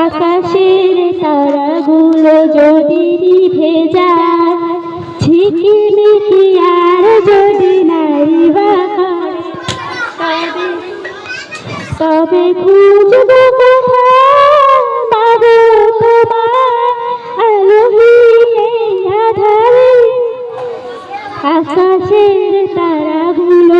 আকাশের তারাগুলো যদি নিভে যায় ঝিকিমিকি আর যদি নাই তবে খুঁজব কোথায় তোমার আলোহীনে আকাশের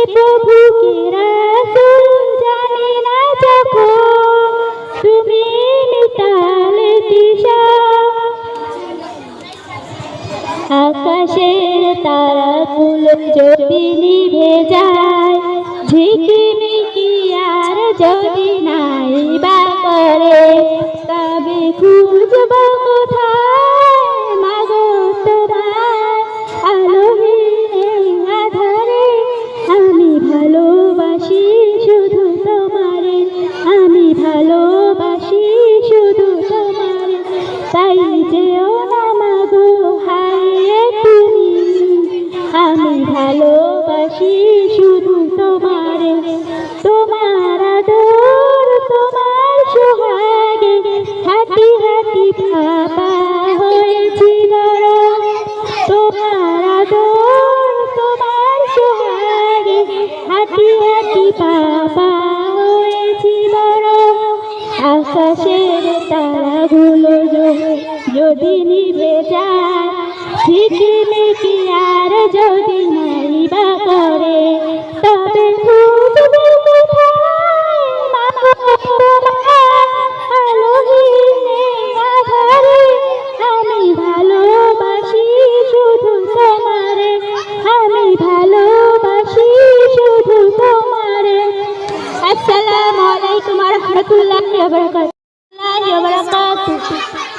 কে প্রভু কে রাসূল জানি না যখন তুমি মিটালে দিশা। আকাশের যদি নিভে যায়, ঝিকিমিকি আর যদি নাই বা করে। তাই যেও না মাগো তুমি। আমি ভালোবাসি শুধু তোমারে। তোমার আদর, তোমার সোহাগে। হাঁটি হাঁটি ভাবা হয়েছি তোমার আদর, তোমার সোহাগে। হাঁটি হাঁটি বাবা হয়েছি আকাশের য- দিনই বেজার সিকিমে কি আর যদি নাইবা করে? তবে আমি ভালোবাসি শুধু তোমারে। আমি ভালোবাসি শুধু ওয়া বারাকাতুহু।